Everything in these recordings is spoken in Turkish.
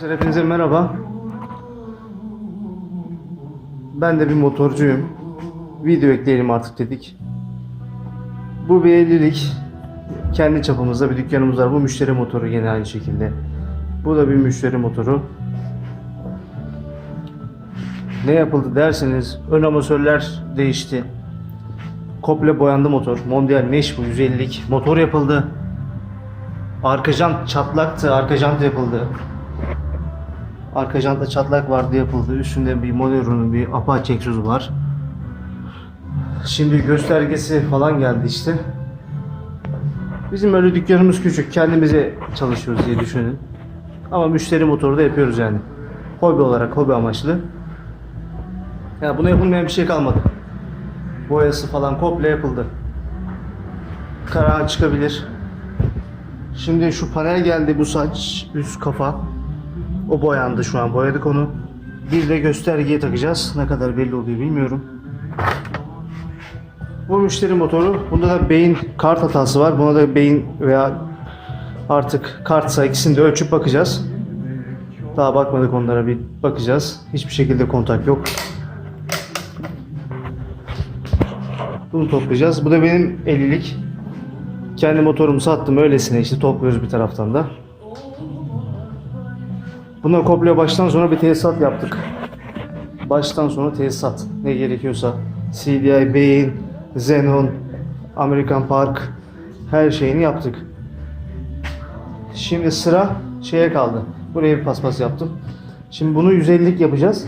Hepinize merhaba. Ben de bir motorcuyum. Video ekleyelim artık dedik. Bu bir evlilik. Kendi çapımızda bir dükkanımız var. Bu müşteri motoru yine aynı şekilde. Bu da bir müşteri motoru. Ne yapıldı derseniz ön amasörler değişti. Komple boyandı motor. Mondial Mesh bu 150'lik. Motor yapıldı. Arka jant çatlaktı. Arka jant yapıldı. Arka jantta çatlak vardı yapıldı. Üstünde bir Monero'nun bir Apache egzozu var. Şimdi göstergesi falan geldi işte. Bizim öyle dükkanımız küçük. Kendimize çalışıyoruz diye düşünün. Ama müşteri motoru da yapıyoruz yani. Hobi olarak, hobi amaçlı. Ya buna yapılmayan bir şey kalmadı. Boyası falan komple yapıldı. Karan çıkabilir. Şimdi şu panel geldi bu saç, üst kafa. O boyandı şu an. Boyadık onu. Bir de göstergeye takacağız. Ne kadar belli oluyor bilmiyorum. Bu müşteri motoru. Bunda da beyin kart hatası var. Buna da beyin veya artık kartsa ikisini de ölçüp bakacağız. Daha bakmadık onlara bir bakacağız. Hiçbir şekilde kontak yok. Bunu toplayacağız. Bu da benim 50'lik. Kendi motorumu sattım öylesine işte topluyoruz bir taraftan da. Buna komple baştan sona bir tesisat yaptık. Baştan sona tesisat. Ne gerekiyorsa. CDI, Beyin, Xenon, American Park her şeyini yaptık. Şimdi sıra şeye kaldı. Buraya bir paspas yaptım. Şimdi bunu 150'lik yapacağız.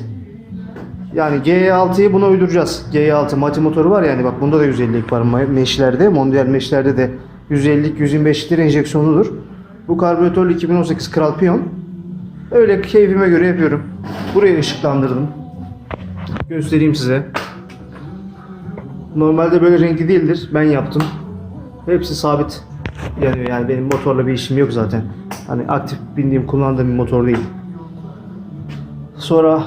Yani G6'yı buna uyduracağız. G6 Mati motoru var yani bak bunda da 150'lik var meşlerde. Mondial meşlerde de 150'lik 125'lik enjeksiyonludur. Bu karbüratörlü 2018 Kral Piyon. Öyle keyfime göre yapıyorum. Burayı ışıklandırdım. Göstereyim size. Normalde böyle renkli değildir. Ben yaptım. Hepsi sabit yanıyor. Yani benim motorla bir işim yok zaten. Hani aktif bindiğim, kullandığım bir motor değil. Sonra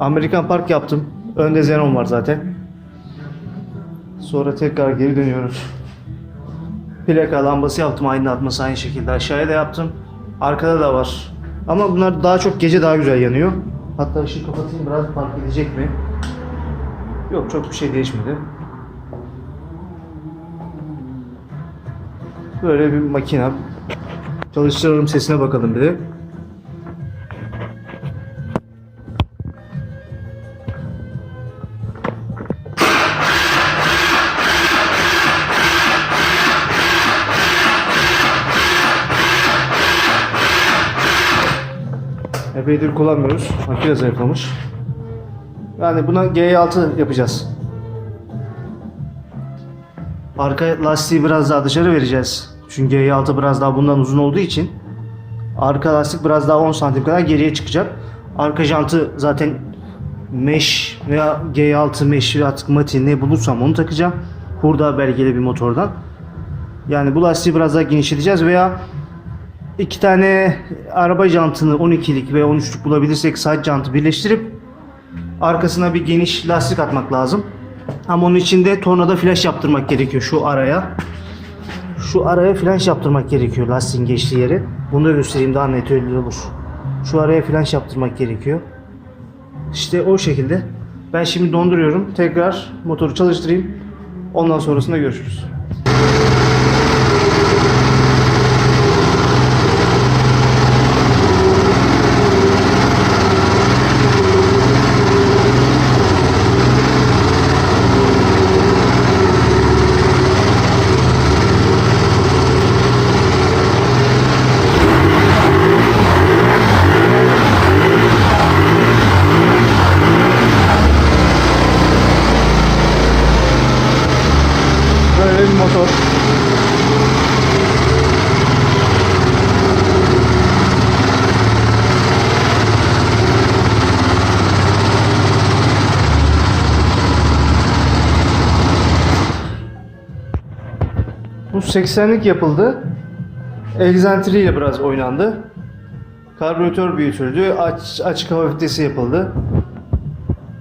Amerikan Park yaptım. Önde Xenon var zaten. Sonra tekrar geri dönüyoruz. Plaka lambası yaptım aydınlatması aynı şekilde. Aşağıya da yaptım. Arkada da var. Ama bunlar daha çok gece daha güzel yanıyor. Hatta ışığı kapatayım biraz fark edecek mi? Yok çok bir şey değişmedi. Böyle bir makine. Çalıştıralım sesine bakalım bir de. Epeydir kullanmıyoruz. Makine zayıflamış. Yani buna G6 yapacağız. Arka lastiği biraz daha dışarı vereceğiz. Çünkü G6 biraz daha bundan uzun olduğu için arka lastik biraz daha 10 santim kadar geriye çıkacak. Arka jantı zaten mesh veya G6 mesh veya artık mati ne bulursam onu takacağım. Hurda belgeli bir motordan. Yani bu lastiği biraz daha genişleteceğiz veya iki tane araba jantını 12'lik veya 13'lük bulabilirsek side jantı birleştirip arkasına bir geniş lastik atmak lazım. Ama onun için de tornada flash yaptırmak gerekiyor şu araya. Şu araya flash yaptırmak gerekiyor lastiğin geçtiği yere. Bunu da göstereyim daha net öyle olur. Şu araya flash yaptırmak gerekiyor. İşte o şekilde. Ben şimdi donduruyorum. Tekrar motoru çalıştırayım. Ondan sonrasında görüşürüz. 180'lik yapıldı. Egzentriyle biraz oynandı. Karbüratör büyütüldü. Aç, açık hava filtresi yapıldı.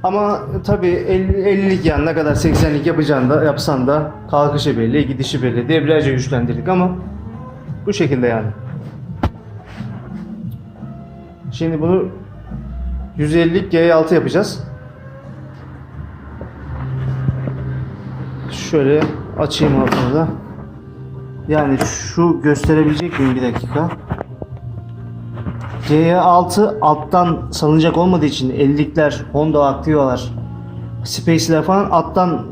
Ama tabii 50, 50'lik yani ne kadar 80'lik yapacağını da yapsan da kalkışı belli, gidişi belli. Debriyaja güçlendirdik ama bu şekilde yani. Şimdi bunu 150'lik G6 yapacağız. Şöyle açayım altını da. Yani şu gösterebilecek miyim bir dakika? G6 alttan salınacak olmadığı için 50'likler, Honda Activa'lar, Space'ler falan alttan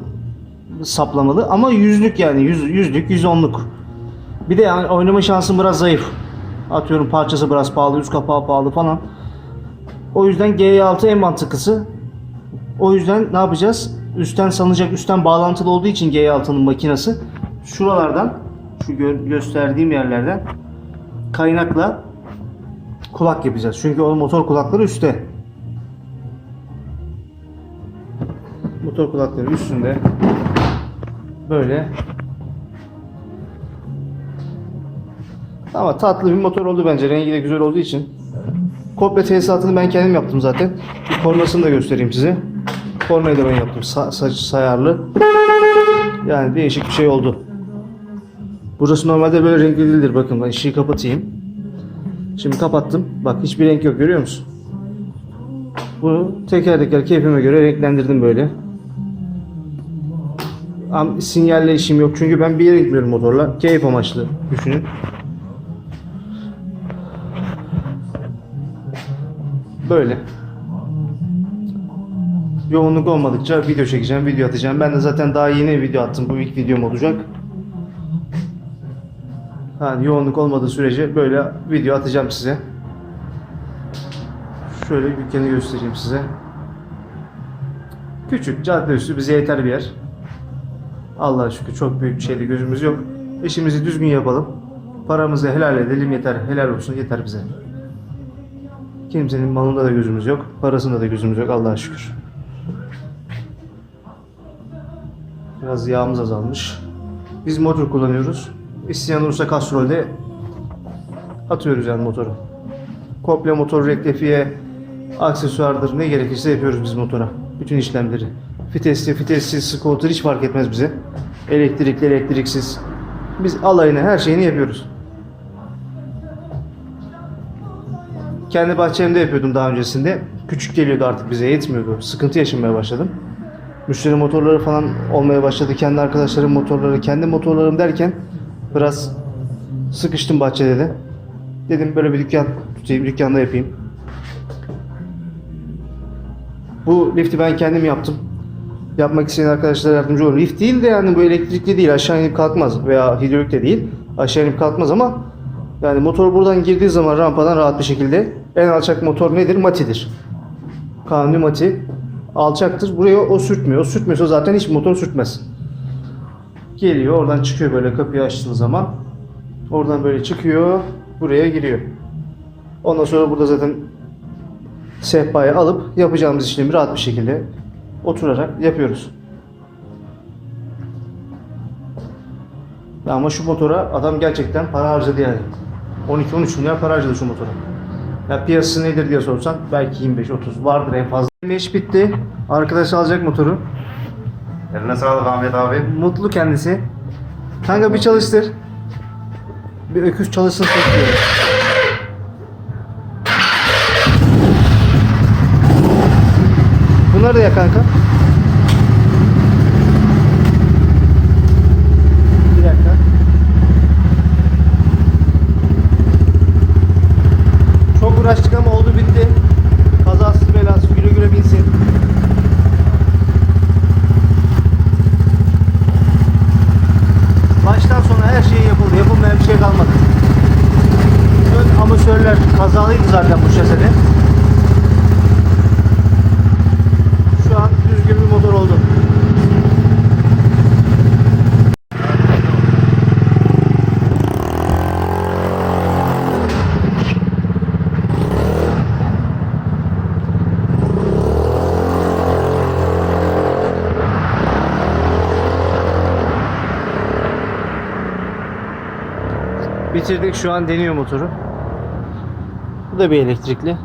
saplamalı ama yüzlük yani yüz, yüzlük, 110'luk. Bir de yani oynama şansım biraz zayıf. Atıyorum parçası biraz pahalı, üst kapağı pahalı falan. O yüzden G6 en mantıklısı. O yüzden ne yapacağız? Üstten salınacak, üstten bağlantılı olduğu için G6'nın makinesi şuralardan, şu gö- gösterdiğim yerlerden kaynakla kulak yapacağız. Çünkü o motor kulakları üstte. Motor kulakları üstünde. Böyle. Ama tatlı bir motor oldu bence. Rengi de güzel olduğu için. Komple tesisatını ben kendim yaptım zaten. Bir kornasını da göstereyim size. Kornayı da ben yaptım. Sa saç sayarlı. Yani değişik bir şey oldu. Burası normalde böyle renkli değildir. Bakın ben ışığı kapatayım. Şimdi kapattım. Bak hiçbir renk yok görüyor musun? Bunu teker teker keyfime göre renklendirdim böyle. Am sinyalle işim yok çünkü ben bir yere gitmiyorum motorla. Keyif amaçlı düşünün. Böyle. Yoğunluk olmadıkça video çekeceğim, video atacağım. Ben de zaten daha yeni video attım. Bu ilk videom olacak. Yani yoğunluk olmadığı sürece böyle video atacağım size. Şöyle dükkanı göstereyim size. Küçük, cadde üstü bize yeter bir yer. Allah'a şükür çok büyük bir şeyde gözümüz yok. İşimizi düzgün yapalım. Paramızı helal edelim yeter. Helal olsun yeter bize. Kimsenin malında da gözümüz yok. Parasında da gözümüz yok Allah'a şükür. Biraz yağımız azalmış. Biz motor kullanıyoruz. İsteyen olursa kastrolde atıyoruz yani motoru. Komple motor rektifiye, aksesuardır ne gerekirse yapıyoruz biz motora. Bütün işlemleri. Vitesli, vitessiz, scooter hiç fark etmez bize. Elektrikli, elektriksiz. Biz alayını, her şeyini yapıyoruz. Kendi bahçemde yapıyordum daha öncesinde. Küçük geliyordu artık bize yetmiyordu. Sıkıntı yaşamaya başladım. Müşteri motorları falan olmaya başladı. Kendi arkadaşlarım motorları, kendi motorlarım derken biraz sıkıştım bahçede de. Dedim böyle bir dükkan tutayım, dükkanda yapayım. Bu lifti ben kendim yaptım. Yapmak isteyen arkadaşlara yardımcı olurum. Lift değil de yani bu elektrikli değil. Aşağı inip kalkmaz veya hidrolik de değil. Aşağı inip kalkmaz ama yani motor buradan girdiği zaman rampadan rahat bir şekilde en alçak motor nedir? Matidir. Kanuni mati alçaktır. Buraya o sürtmüyor. O sürtmüyorsa zaten hiç motor sürtmez. Geliyor oradan çıkıyor böyle kapıyı açtığın zaman. Oradan böyle çıkıyor. Buraya giriyor. Ondan sonra burada zaten sehpayı alıp yapacağımız işlemi rahat bir şekilde oturarak yapıyoruz. Ya ama şu motora adam gerçekten para harcadı yani. 12-13 milyar para harcadı şu motora. Ya piyasası nedir diye sorsan belki 25-30 vardır en fazla. İş bitti. Arkadaş alacak motoru. Eline sağlık Ahmet abi. Mutlu kendisi. Kanka bir çalıştır. Bir öküz çalışsın istiyorum. Bunları da ya kanka. Bir dakika. Çok uğraştık ama oldu bitti. Kazasız belasız güle güle binsin. Baştan sona her şey yapıldı. Yapılmayan bir şey kalmadı. Ön amatörler kazalıydı şasede. Şu an düzgün bir motor oldu. Bitirdik şu an deniyor motoru. Bu da bir elektrikli.